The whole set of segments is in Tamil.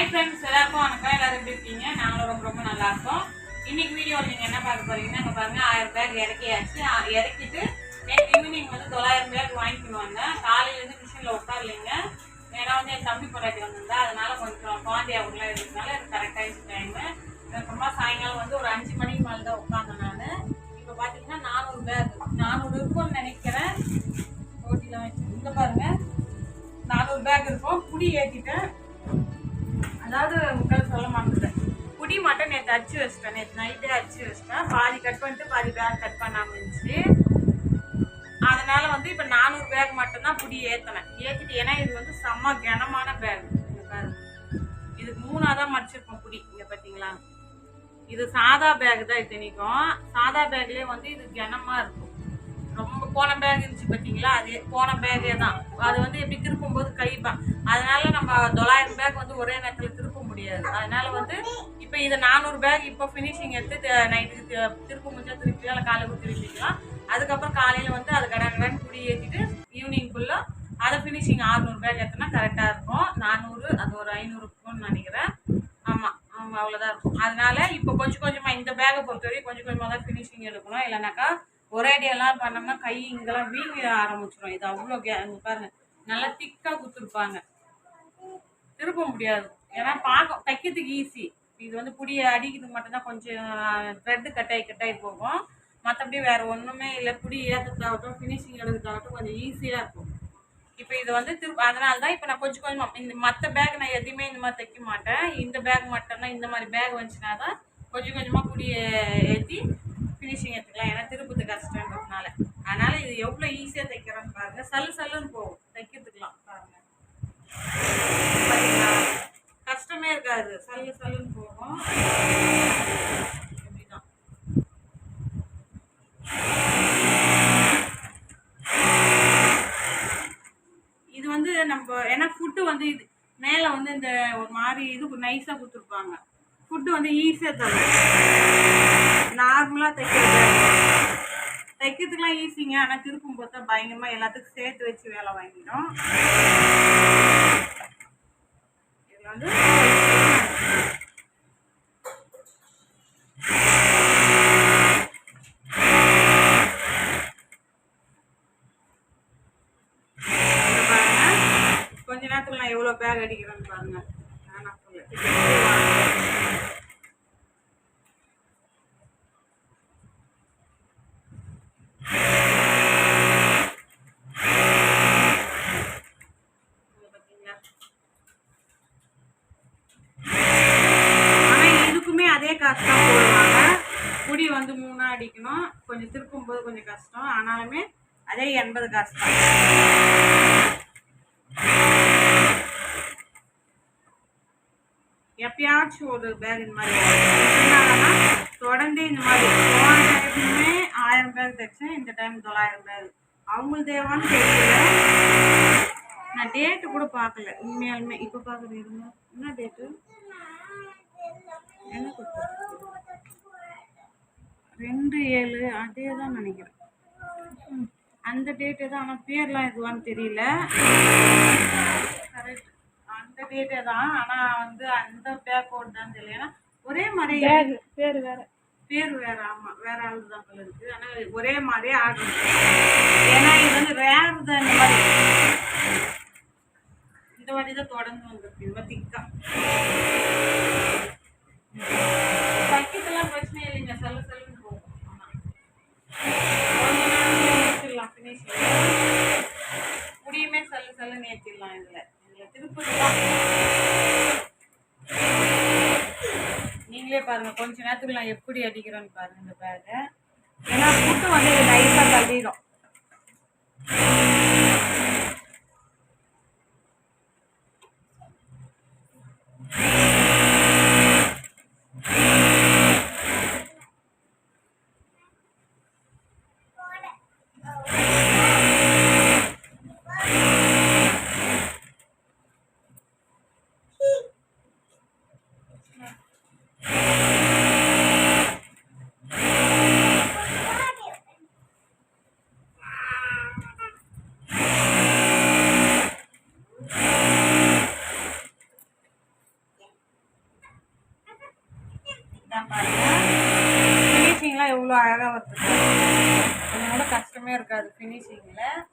ஹாய் ஃப்ரெண்ட்ஸ் எல்லாருக்கும் வணக்கம். எல்லாரும் எப்படி இருக்கீங்க? நாங்களும் ரொம்ப ரொம்ப நல்லா இருக்கோம். இன்னைக்கு வீடியோவில் நீங்கள் என்ன பார்க்க போறீங்கன்னா அங்கே பாருங்க. ஆயிரம் பேக் இறக்கியாச்சு. இறக்கிட்டு நேற்று ஈவினிங் வந்து தொள்ளாயிரம் பேக் வாங்கிட்டு வந்தேன் காலையிலேருந்து மிஷினில் உட்காரலைங்க. ஏன்னா வந்து என் தம்பி பொண்டாட்டி வந்திருந்தா அதனால கொஞ்சம் குழந்தை அவங்களாம் இருக்கிறதுனால எனக்கு கரெக்டாகிடுச்சு டைமு அப்புறமா சாயங்காலம் வந்து ஒரு அஞ்சு மணிக்கு மேலே தான் உட்காந்தேன் நான். இப்போ பார்த்தீங்கன்னா நானூறு பேக். நானூறு இருக்கும்னு நினைக்கிறேன். போட்டியில் வச்சு இங்கே பாருங்க. நானூறு பேக் இருக்கும். புடி ஏற்றிட்டேன் அதாவது முக்கால் சொல்ல மாட்டேன் புடி மட்டும் நேற்று அச்சு வச்சிட்டேன். நேற்று நைட்டே அச்சு வச்சிட்டேன். பாதி கட் பண்ணிட்டு பாதி பேக் கட் பண்ணாமல் இருந்துச்சு. அதனால வந்து இப்போ நானூறு பேக் மட்டும்தான் புடி ஏற்றினேன் ஏற்றிட்டு ஏன்னா இது வந்து செம்ம கனமான பேக் இதுக்கு மூணாக தான் மடிச்சிருப்போம் புடி இங்கே பார்த்தீங்களா இது சாதா பேக் தான் இத்தனைக்கும். சாதா பேக்லேயே வந்து இது கனமாக இருக்கும் ரொம்ப போன பேக் இருந்துச்சு பார்த்தீங்களா அதே போன பேக்கே தான். அது வந்து எப்படி திருப்பும்போது கைப்பான் அதனால நம்ம தொள்ளாயிரம் பேக் வந்து ஒரே நேரத்தில் திருப்ப முடியாது. அதனால வந்து இப்போ இதை நானூறு பேக் இப்போ ஃபினிஷிங் எடுத்து நைட்டுக்கு திருப்ப முடிஞ்சா திருப்பி இல்லை காலையில் திருப்பிக்கலாம் அதுக்கப்புறம் காலையில் வந்து அது கடன் கடன்னு குடி ஏற்றிட்டு ஈவினிங் அதை ஃபினிஷிங் ஆறுநூறு பேக் எடுத்தோன்னா கரெக்டாக இருக்கும். நானூறு அது ஒரு ஐநூறு இருக்கும்னு நினைக்கிறேன். ஆமாம் ஆமாம் அவ்வளோதான் இருக்கும். அதனால இப்போ கொஞ்சம் கொஞ்சமாக இந்த பேக்கை பொறுத்தவரைக்கும் கொஞ்சம் கொஞ்சமாக தான் ஃபினிஷிங் எடுக்கணும். இல்லைனாக்கா ஒரே அடியெல்லாம் பண்ணோம்னா கை இங்கெல்லாம் வீங்க ஆரம்பிச்சிடும் இது அவ்வளோ கே பாருங்கள் பாருங்க. நல்லா திக்காக குத்துருப்பாங்க. திருப்ப முடியாது. ஏன்னா பார்க்க தைக்கிறதுக்கு ஈஸி இது வந்து புடிய அடிக்கிறதுக்கு மட்டும்தான் கொஞ்சம் த்ரெட்டு கட்டாயி கட்டாயி போகும். மற்றபடி வேறு ஒன்றுமே இல்லை. புடி ஏற்றதாகட்டும் ஃபினிஷிங் எடுக்கிறதாகட்டும் கொஞ்சம் ஈஸியாக இருக்கும். இப்போ இது வந்து திரும்ப அதனால தான் இப்போ நான் கொஞ்சம் கொஞ்சமாக இந்த மற்ற பேக் நான் எதையுமே இந்த மாதிரி தைக்க மாட்டேன். இந்த பேக் மட்டும்தான் இந்த மாதிரி பேக் வந்துச்சுனா தான் கொஞ்சம் கொஞ்சமாக புடியை ஏற்றி ஃபினிஷிங் எடுத்துக்கலாம். ஏன்னா திருப்பத்து கஷ்டன்றதுனால. அதனால இது எவ்வளோ ஈஸியாக தைக்கிறோன்னு பாருங்க. சல்லு சல்லுன்னு போகும். தைக்கிறதுக்கலாம் பாருங்க. கஷ்டமே இருக்காது. சல்லு சல்லுன்னு போகும். இப்படிதான். இது வந்து நம்ம ஏன்னா ஃபுட்டு வந்து இது மேலே வந்து இந்த ஒரு மாதிரி இது நைஸாக கொடுத்துருப்பாங்க. ஃபுட்டு வந்து ஈஸியாக தரும். நார்மலாக தைக்கிறது. தைக்கிறதுக்குலாம் ஈஸிங்க ஆனால் திருப்பும் பார்த்தா பயங்கரமாக எல்லாத்துக்கும் சேர்த்து வச்சு வேலை வாங்கிடும் இதில் வந்து கொஞ்ச நேரத்தில் நான் எவ்வளோ பேக் அடிக்கிறேன்னு பாருங்க. நானா சொல்ல ஆனா இதுக்குமே அதே காசு தான் போடுவாங்க குடி வந்து மூணா அடிக்கணும். கொஞ்சம் திருப்பும் போது கொஞ்சம் கஷ்டம். ஆனாலுமே அதே எண்பது காசு தான். எப்பயாச்சும் ஒரு பேக் இந்த மாதிரி தொடர்ந்து இந்த மாதிரி போன டைமுமே ஆயிரம் பேக் தைச்சேன். இந்த டைம் தொள்ளாயிரம் பேக் அவங்களுக்கு தேவான்னு தெரியல. நான் டேட்டு கூட பார்க்கல. உண்மையாலுமே இப்போ பார்க்குறது என்ன டேட்டு என்ன கொடுத்து ரெண்டு ஏழு அதே தான் நினைக்கிறேன். அந்த டேட்டு தான் ஆனால் பேர்லாம் எதுவான்னு தெரியல. கரெக்ட் அந்த டேட்டே தான் ஆனால் வந்து அந்த பேக் கோட் தான் தெரியல. ஏன்னா ஒரே மாதிரி பேர் வேற. பேர் வேற ஆமா. வேற ஆளு தான் போல இருக்கு. ஆனா ஒரே மாதிரியே ஆர்டர் ஏன்னா இது வந்து ரேர் தான் இந்த மாதிரி. இந்த வாட்டி தான் தொடர்ந்து வந்திருக்கு. இந்த திக்கா தைக்கிறதுலாம் பிரச்சனை இல்லைங்க. சல்லு சல்லுன்னு போகும் ஆமா. கொஞ்ச நேரத்துல முடிச்சிடலாம் ஃபினிஷிங் முடியுமே ஏற்றிடலாம் இதில். இதில் திருப்பதி தான். நீங்களே பாருங்க கொஞ்ச நேரத்துக்கு நான் எப்படி அடிக்கிறோன்னு பாருங்க இந்த பேக்கை ஏன்னா புட்டு வந்து இது நைஸாக தள்ளிடும் கஷ்டமே இருக்காது ஃபினிஷிங்கில்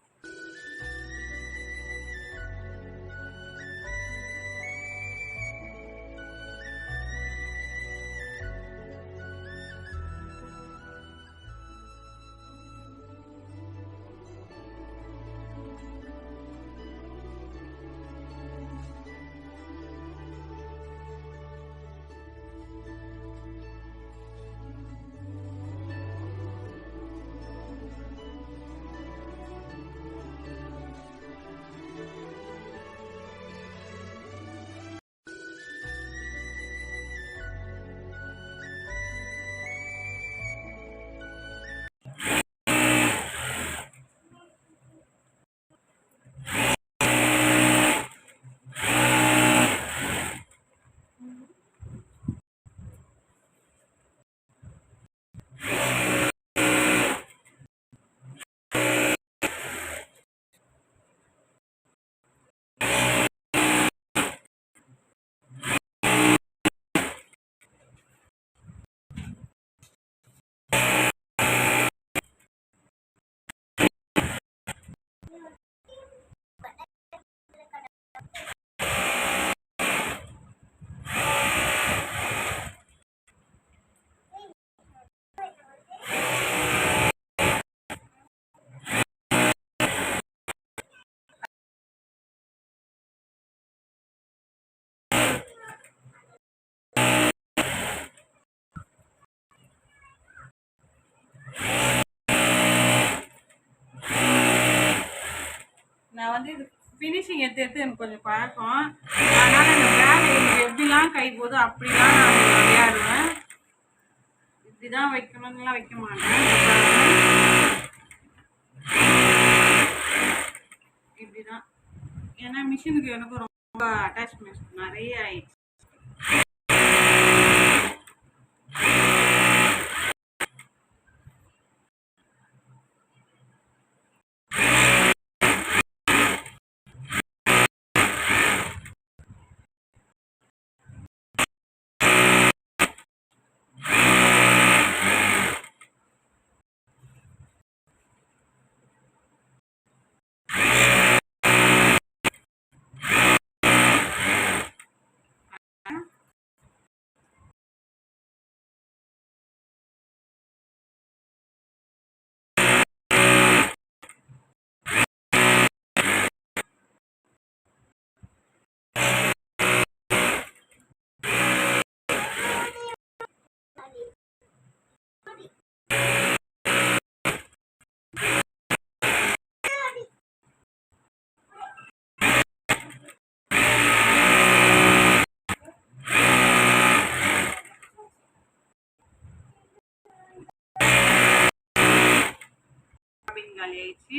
நான் வந்து இது ஃபினிஷிங் எடுத்து எடுத்து எனக்கு கொஞ்சம் பழக்கம். அதனால் இந்த பேக் எனக்கு எப்படிலாம் கை போதோ அப்படிலாம் நான் விளையாடுவேன். இப்படி தான் வைக்கணும்னுலாம் வைக்க மாட்டேன். இப்படி தான் ஏன்னா மிஷினுக்கு எனக்கு ரொம்ப அட்டாச்மெண்ட் நிறைய ஆயிடுச்சு. জ্বালিয়েছি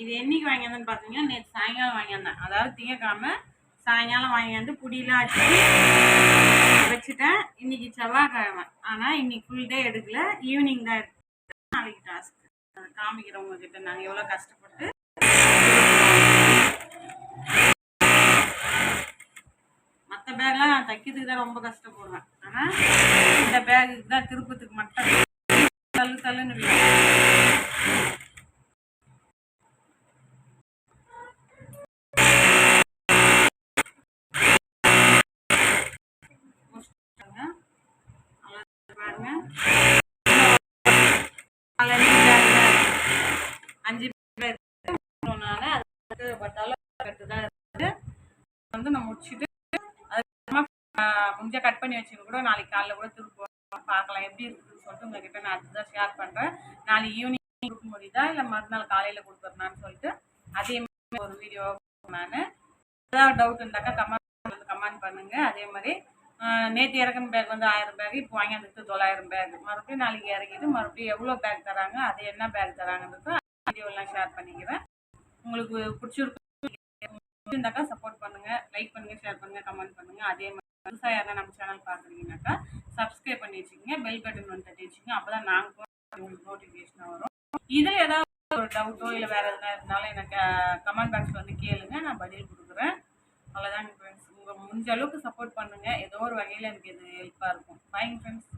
இது என்றைக்கு வாங்கியிருந்தேன்னு பார்த்தீங்கன்னா நேற்று சாயங்காலம் வாங்கியிருந்தேன். அதாவது திங்கக்கிழமை சாயங்காலம் வாங்கியாந்து புடியெலாம் வச்சு வச்சுட்டேன். இன்னைக்கு செவ்வாய்க்கிழமை. ஆனால் இன்னைக்கு ஃபுல் டே எடுக்கல. ஈவினிங் தான் எடுத்து நாளைக்கு டாஸ்க் காமிக்கிறவங்க கிட்ட நாங்கள் எவ்வளோ கஷ்டப்பட்டு மற்ற பேக்லாம் நான் தைக்கிறதுக்கு தான் ரொம்ப கஷ்டப்படுவேன். ஆனால் இந்த பேகுக்கு தான் திருப்பத்துக்கு மட்டும் தள்ளு தள்ளுன்னு நாலஞ்சு தான். பட்டாலும் வந்து நான் முடிச்சுட்டு அதுக்கப்புறமா ஆஹ், கட் பண்ணி வச்சுன்னு கூட நாளைக்கு காலைல கூட திருப்பி பார்க்கலாம். எப்படி இருக்குதுன்னு சொல்லிட்டு உங்ககிட்ட நான் அதுதான் ஷேர் பண்ணுறேன் நாளைக்கு ஈவினிங் கொடுக்க முடியுதா இல்லை மறுநாள் காலையில் கொடுத்துருந்தான்னு சொல்லிட்டு அதே மாதிரி ஒரு வீடியோ நான் ஏதாவது டவுட் இருந்தாக்கா கமெண்ட் கமெண்ட் பண்ணுங்க. அதே மாதிரி நேற்று இறக்குன பேக் வந்து ஆயிரம் பேக் இப்போ வாங்கி வந்துட்டு தொள்ளாயிரம் பேக் மறுபடியும் நாளைக்கு இறக்கிட்டு மறுபடியும் எவ்வளோ பேக் தராங்க அது என்ன பேக் தராங்கன்றது வீடியோலாம் ஷேர் பண்ணிக்கிறேன். உங்களுக்கு பிடிச்சிருக்கும் இருந்தாக்கா சப்போர்ட் பண்ணுங்க லைக் பண்ணுங்க ஷேர் பண்ணுங்க கமெண்ட் பண்ணுங்க. அதே மாதிரி புதுசாக யாரா நம்ம சேனல் பார்க்குறீங்கனாக்கா சப்ஸ்கிரைப் பண்ணி வச்சுக்கோங்க பெல் பட்டன் வந்து தட்டி வச்சுக்கோங்க. அப்போ தான் நாங்கள் உங்களுக்கு நோட்டிஃபிகேஷனாக வரும். இதில் ஏதாவது ஒரு டவுட்டோ இல்லை வேறு எதுனா இருந்தாலும் எனக்கு கமெண்ட் பாக்ஸில் வந்து கேளுங்க. நான் பதில் கொடுக்குறேன். அவ்வளோதான் ஃப்ரெண்ட்ஸ் உங்கள் முடிஞ்ச அளவுக்கு சப்போர்ட் பண்ணுங்கள் ஏதோ ஒரு வகையில் எனக்கு இது ஹெல்ப்பாக இருக்கும். பாய்ங்க ஃப்ரெண்ட்ஸ்